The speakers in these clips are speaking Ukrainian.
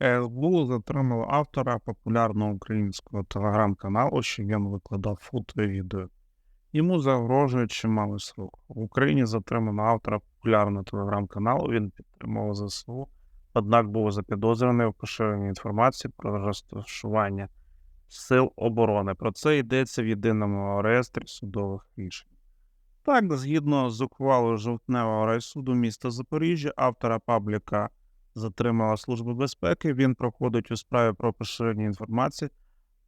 СБУ затримало автора популярного українського телеграм-каналу, що він викладав фото і відео. Йому загрожує чималий срок. В Україні затримано автора популярного телеграм-каналу, він підтримував ЗСУ, однак був запідозрений у поширенні інформації про розташування сил оборони. Про це йдеться в єдиному реєстрі судових рішень. Так, згідно з ухвалою жовтневого райсуду міста Запоріжжя, автора пабліка затримала Служба безпеки. Він проходить у справі про поширення інформації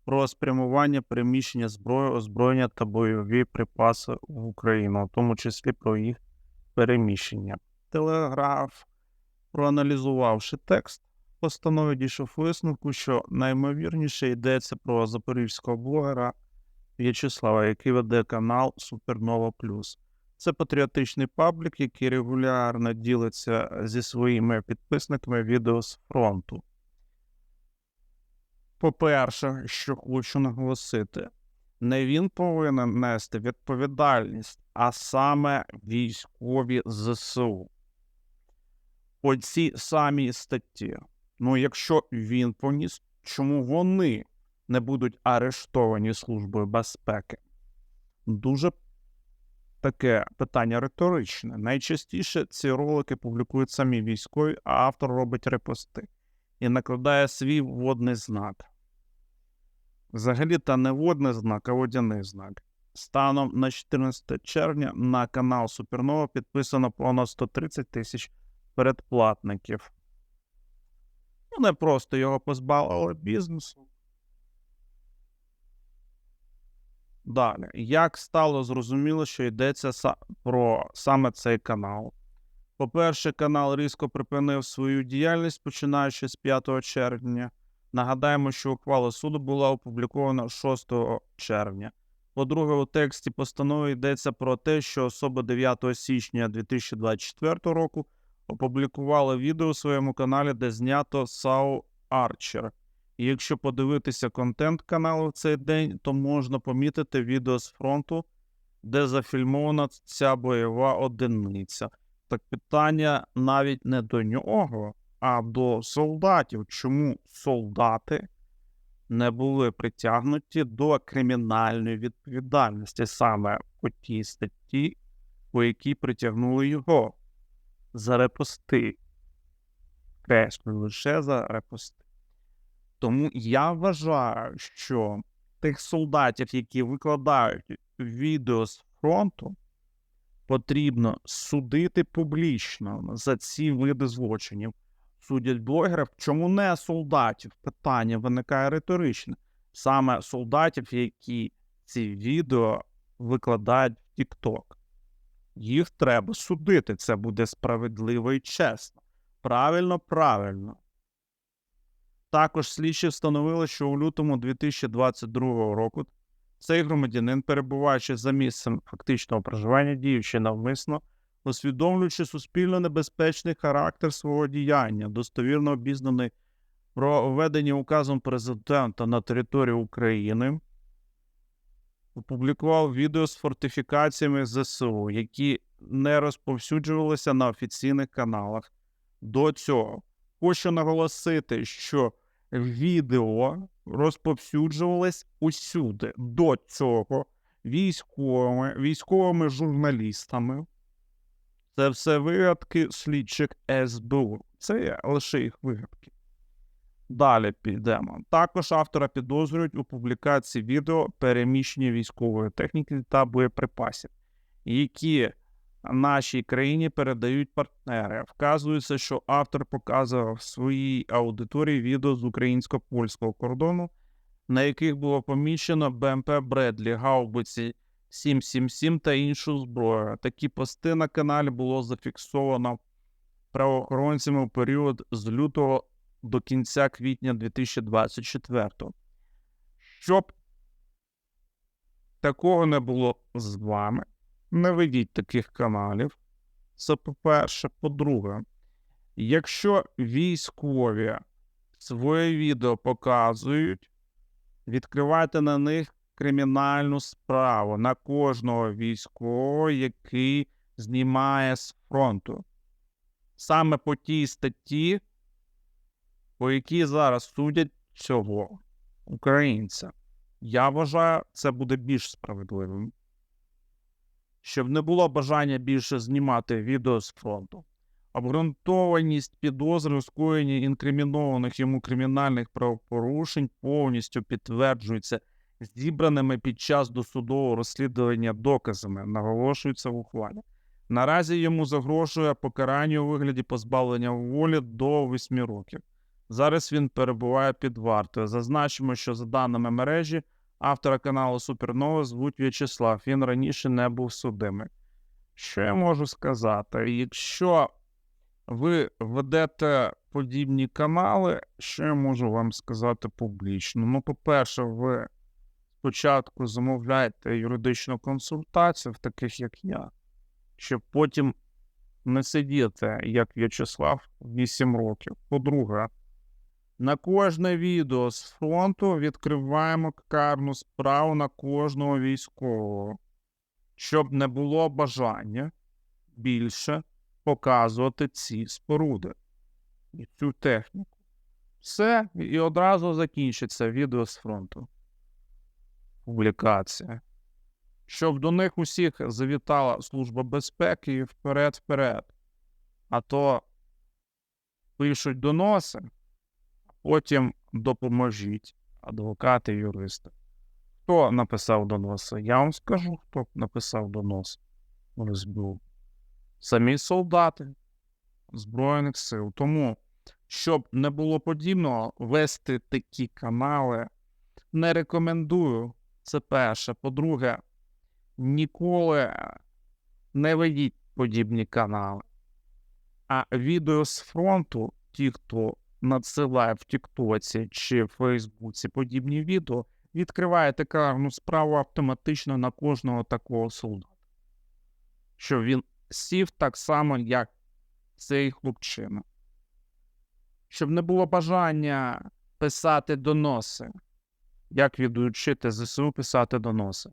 про спрямування переміщення зброї, озброєння та бойові припаси в Україну, в тому числі про їх переміщення. Телеграф, проаналізувавши текст, постанови дійшов висновку, що наймовірніше йдеться про запорізького блогера В'ячеслава, який веде канал Супернова Плюс. Це патріотичний паблік, який регулярно ділиться зі своїми підписниками відео з фронту. По-перше, що хочу наголосити, не він повинен нести відповідальність, а саме військові ЗСУ. По цій самій статті. Ну, якщо він поніс, чому вони не будуть арештовані Службою безпеки? Дуже таке питання риторичне. Найчастіше ці ролики публікують самі військові, а автор робить репости і накладає свій водний знак. Взагалі, та не водний знак, а водяний знак. Станом на 14 червня на канал Супернова підписано понад 130 тисяч передплатників. Ну, не просто його позбавили бізнесу. Далі, як стало зрозуміло, що йдеться про саме цей канал? По-перше, канал різко припинив свою діяльність, починаючи з 5 червня. Нагадаємо, що ухвала суду була опублікована 6 червня. По-друге, у тексті постанови йдеться про те, що особа 9 січня 2024 року опублікувала відео у своєму каналі, де знято Сау Арчер. І якщо подивитися контент каналу в цей день, то можна помітити відео з фронту, де зафільмована ця бойова одиниця. Так питання навіть не до нього, а до солдатів. Чому солдати не були притягнуті до кримінальної відповідальності саме по тій статті, по якій притягнули його за репости? Креслю лише за репости. Тому я вважаю, що тих солдатів, які викладають відео з фронту, потрібно судити публічно за ці види злочинів. Судять блогерів, чому не солдатів? Питання виникає риторичне. Саме солдатів, які ці відео викладають в TikTok. Їх треба судити. Це буде справедливо і чесно. Правильно, правильно. Також слідчі встановили, що у лютому 2022 року цей громадянин, перебуваючи за місцем фактичного проживання, діючи навмисно, усвідомлюючи суспільно небезпечний характер свого діяння, достовірно обізнаний про введення указом президента на територію України, опублікував відео з фортифікаціями ЗСУ, які не розповсюджувалися на офіційних каналах. До цього хочу наголосити, що відео розповсюджувалось усюди. До цього військовими, військовими журналістами. Це все вигадки слідчих СБУ. Це лише їх вигадки. Далі підемо. Також автора підозрюють у публікації відео переміщення військової техніки та боєприпасів, які нашій країні передають партнери. Вказується, що автор показував своїй аудиторії відео з українсько-польського кордону, на яких було поміщено БМП Бредлі, гаубиці 777 та іншу зброю. Такі пости на каналі було зафіксовано правоохоронцями у період з лютого до кінця квітня 2024. Щоб такого не було з вами, не ведіть таких каналів. Це по-перше. По-друге, якщо військові своє відео показують, відкривайте на них кримінальну справу на кожного військового, який знімає з фронту. Саме по тій статті по якій зараз судять цього українця. Я вважаю, це буде більш справедливим. Щоб не було бажання більше знімати відео з фронту. Обґрунтованість підозри у скоєнні інкримінованих йому кримінальних правопорушень повністю підтверджується зібраними під час досудового розслідування доказами, наголошується в ухвалі. Наразі йому загрожує покарання у вигляді позбавлення волі до 8 років. Зараз він перебуває під вартою. Зазначимо, що за даними мережі, автора каналу Супернова звуть В'ячеслав. Він раніше не був судимий. Що я можу сказати? Якщо ви ведете подібні канали, що я можу вам сказати публічно? Ну, по-перше, ви спочатку замовляєте юридичну консультацію в таких, як я, щоб потім не сидіти, як В'ячеслав, 8 років. По-друге, на кожне відео з фронту відкриваємо карну справу на кожного військового, щоб не було бажання більше показувати ці споруди і цю техніку. Все, і одразу закінчиться відео з фронту. Публікація. Щоб до них усіх завітала Служба безпеки і вперед-вперед. А то пишуть доноси, потім допоможіть адвокати, юристи. Хто написав доноси? Я вам скажу, хто написав донос в СБУ. Самі солдати Збройних сил. Тому, щоб не було подібного, вести такі канали не рекомендую. Це перше. По-друге, ніколи не ведіть подібні канали. А відео з фронту, ті, хто надсилає в Тіктоці чи в Фейсбуці подібні відео, відкриваєте карну справу автоматично на кожного такого солдата. Щоб він сів так само, як цей хлопчина. Щоб не було бажання писати доноси. Як відучити ЗСУ писати доноси?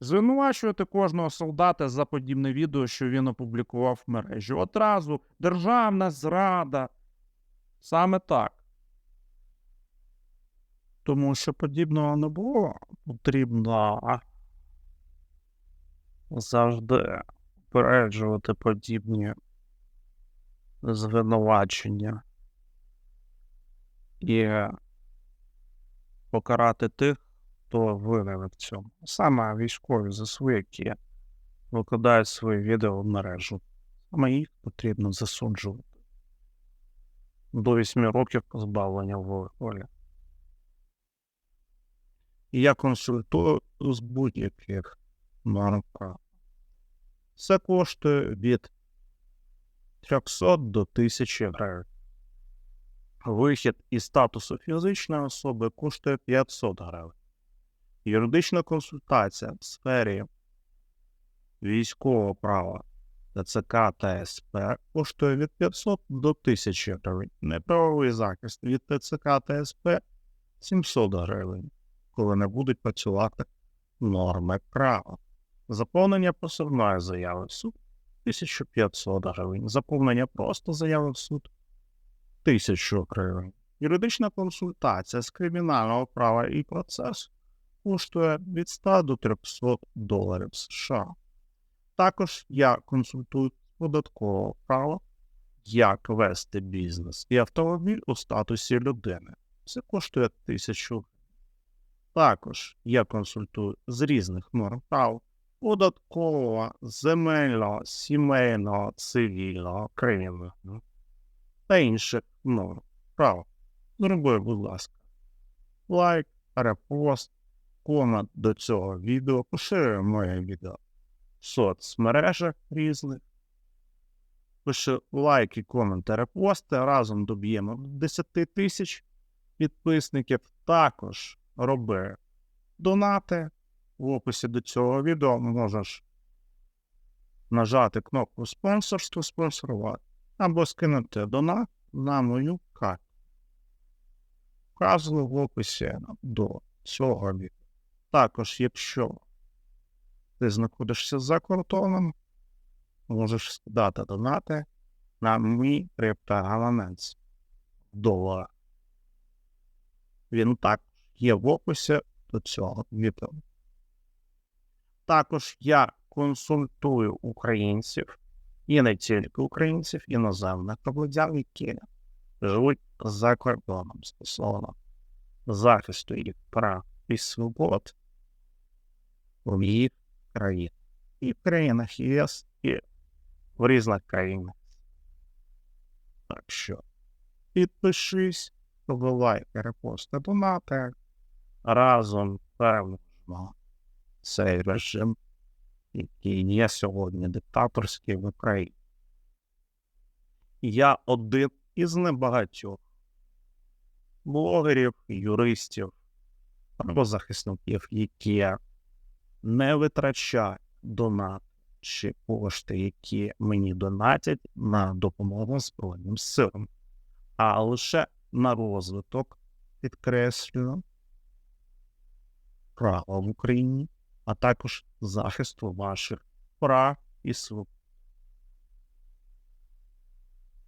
Звинувачувати кожного солдата за подібне відео, що він опублікував в мережі. Одразу державна зрада. Саме так. Тому що подібного не було, потрібно завжди попереджувати подібні звинувачення і покарати тих, хто винен в цьому. Саме військові ЗСУ, які викладають свої відео в мережу. Саме їх потрібно засуджувати. До 8 років позбавлення волі. І я консультую з будь-яких права. Це коштує від 300 до 1000 гривень. Вихід із статусу фізичної особи коштує 500 гривень. Юридична консультація в сфері військового права ТЦК та СП коштує від 500 до 1000 гривень. Неправовий захист від ТЦК та СП 700 гривень, коли не будуть працювати норми права. Заповнення посівної заяви в суд 1500 гривень. Заповнення просто заяви в суд 1000 гривень. Юридична консультація з кримінального права і процесу коштує від 100 до 300 доларів США. Також я консультую податкового права, як вести бізнес і автомобіль у статусі людини. Це коштує 1000 гривень. Також я консультую з різних норм прав податкового, земельного, сімейного, цивільного, кримінального та інших норм прав. Зроби, будь ласка, лайк, репост, комент до цього відео, поширюй моє відео в соцмережах різних. Пиши лайки, коменти, репости. Разом доб'ємо 10 тисяч підписників. Також роби донати. В описі до цього відео можеш нажати кнопку спонсорство, спонсорувати або скинути донат на мою карту. Вказую в описі до цього відео. Також, якщо ти знаходишся за кордоном, можеш скидати донати на мій криптогаманець долара. Він так є в описі до цього відео. Також я консультую українців і не тільки українців, іноземних громадян, які живуть за кордоном стосовно захисту їх прав і свобод в їх країнах. І в країнах ЄС, і в різних країнах. Так що підпишись, побивай репости донати. Разом переможемо цей режим, який є сьогодні диктаторський в Україні. Я один із небагатьох блогерів, юристів, правозахисників, які не витрачають донат чи кошти, які мені донатять на допомогу Збройним силам, а лише на розвиток, підкреслюю, права в Україні, а також захисту ваших прав і свобод.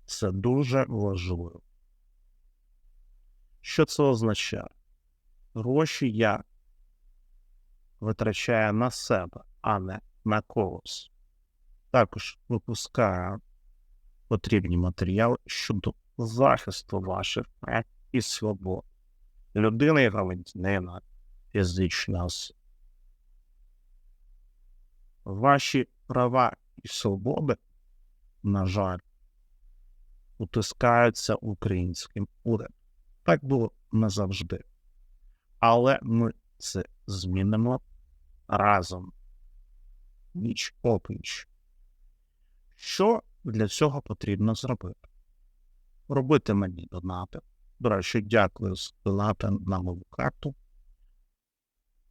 Це дуже важливо. Що це означає? Гроші я витрачаю на себе, а не на когось. Також випускаю потрібні матеріали щодо захисту ваших прав і свобод. Людина і громадянина, фізична. Ваші права і свободи, на жаль, утискаються українським урядом. Так було не завжди. Але ми це змінимо разом. Ніч опліч. Що для цього потрібно зробити? Робити мені донати. До речі, дякую за донати на мою карту.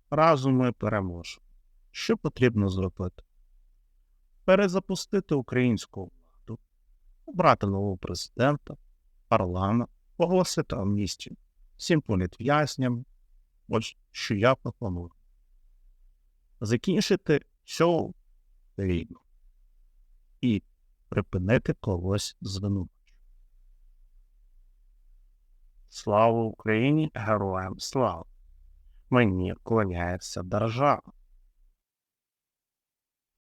Разом ми переможемо. Що потрібно зробити? Перезапустити українську владу, обрати нового президента, парламент, оголосити амністію всім політв'язням, ось що я пропоную. Закінчити цю війну і припинити когось звинувачувати. Слава Україні, героям слава! Мені клоняється держава.